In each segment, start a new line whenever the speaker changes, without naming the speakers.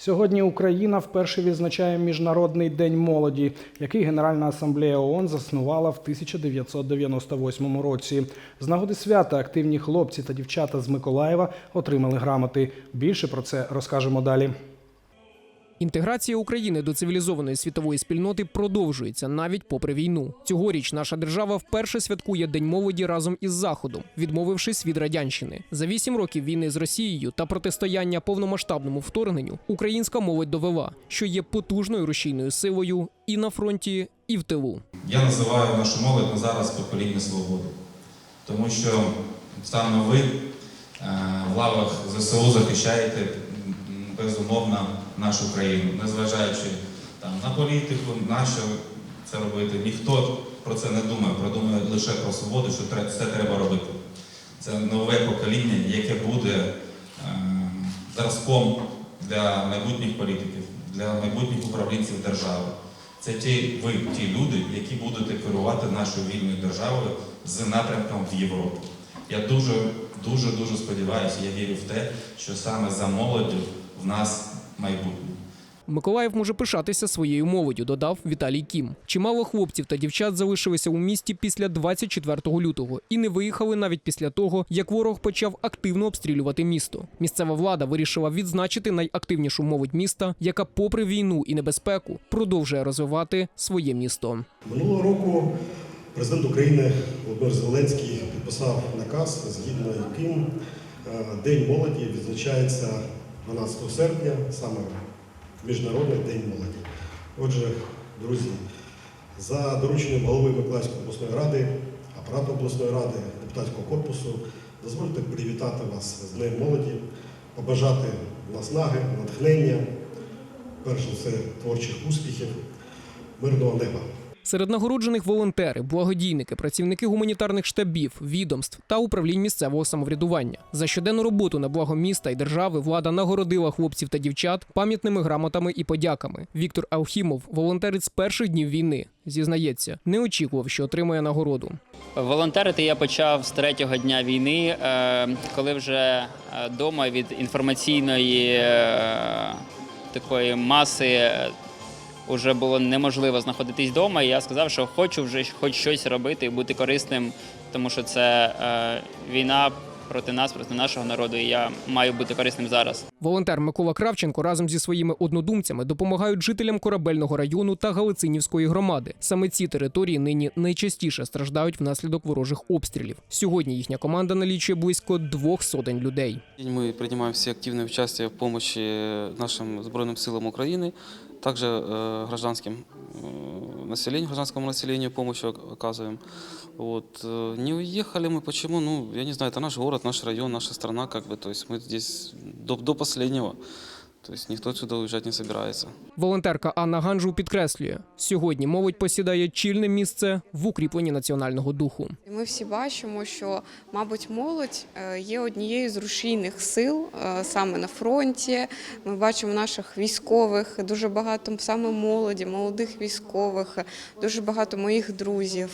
Сьогодні Україна вперше відзначає Міжнародний день молоді, який Генеральна асамблея ООН заснувала в 1998 році. З нагоди свята активні хлопці та дівчата з Миколаєва отримали грамоти. Більше про це розкажемо далі.
Інтеграція України до цивілізованої світової спільноти продовжується навіть попри війну. Цьогоріч наша держава вперше святкує День молоді разом із Заходом, відмовившись від радянщини. За вісім років війни з Росією та протистояння повномасштабному вторгненню українська молодь довела, що є потужною рушійною силою і на фронті, і в тилу.
Я називаю нашу молодь на зараз покоління свободи, тому що саме ви е, в лавах ЗСУ захищаєте безумовно нашу країну, незважаючи там, на політику, на що це робити. Ніхто про це не думає, продумує лише про свободу, що це треба робити. Це нове покоління, яке буде е, зразком для майбутніх політиків, для майбутніх управлінців держави. Це ті ви, ті люди, які будете керувати нашою вільною державою з напрямком в Європу. Я дуже, дуже, дуже сподіваюся, я вірю в те, що саме за молоддю в нас майбутнє.
Миколаїв може пишатися своєю молоддю, додав Віталій Кім. Чимало хлопців та дівчат залишилися у місті після 24 лютого і не виїхали навіть після того, як ворог почав активно обстрілювати місто. Місцева влада вирішила відзначити найактивнішу молодь міста, яка, попри війну і небезпеку, продовжує розвивати своє місто.
Минулого року президент України Володимир Зеленський підписав наказ, згідно яким е, День молоді відзначається 12 серпня, саме Міжнародний день молоді. Отже, друзі, за дорученням голови Миколаївської обласної ради, апарату обласної ради, депутатського корпусу, дозвольте привітати вас з Днем молоді, побажати наснаги, натхнення, перш за все творчих успіхів, мирного неба.
Серед нагороджених волонтери, благодійники, працівники гуманітарних штабів, відомств та управлінь місцевого самоврядування. За щоденну роботу на благо міста і держави влада нагородила хлопців та дівчат пам'ятними грамотами і подяками. Віктор Алхімов, волонтерець з перших днів війни, зізнається, не очікував, що отримає нагороду.
Волонтерити я почав з третього дня війни, е, коли вже вдома від інформаційної е, такої маси вже було неможливо знаходитись вдома. І я сказав, що хочу вже хоч щось робити і бути корисним, тому що це е, війна проти нас, проти нашого народу, і я маю бути корисним зараз.
Волонтер Микола Кравченко разом зі своїми однодумцями допомагають жителям корабельного району та Галицинівської громади. Саме ці території нині найчастіше страждають внаслідок ворожих обстрілів. Сьогодні їхня команда налічує близько двох сотень людей.
Мы принимаем все активное участие в помощи нашим Збройным силам Украины, также э, гражданским э, населению, гражданскому населению помощь ок- оказываем. Вот. э, Не уехали мы, почему? Ну, я не знаю, это наш город, наш район, наша страна, как бы, то есть мы здесь до, до последнего. то есть никто отсюда уезжать не собирается.
Волонтерка Анна Ганжу підкреслює: сьогодні молодь посідає чільне місце в укріпленні національного духу.
Ми всі бачимо, що, мабуть, молодь е, є однією з рушійних сил е, саме на фронті. Ми бачимо наших військових, дуже багато саме молоді, молодих військових, дуже багато моїх друзів,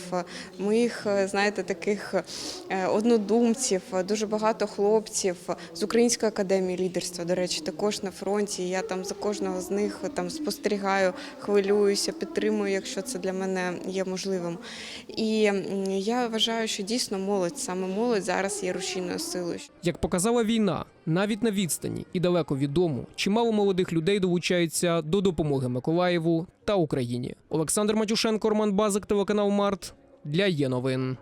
моїх, е, знаєте, таких однодумців, дуже багато хлопців з Української академії лідерства. До речі, також на фронті. Я там за кожного з них е, там спостерігаю, хвилююся, підтримую, якщо це для мене є можливим. І я вважаю, що дійсно молодь, саме молодь зараз є рушійною силою.
Як показала війна, навіть на відстані і далеко від дому, чимало молодих людей долучаються до допомоги Миколаєву та Україні. Олександр Матюшенко, Роман Базик, телеканал Март для є новин.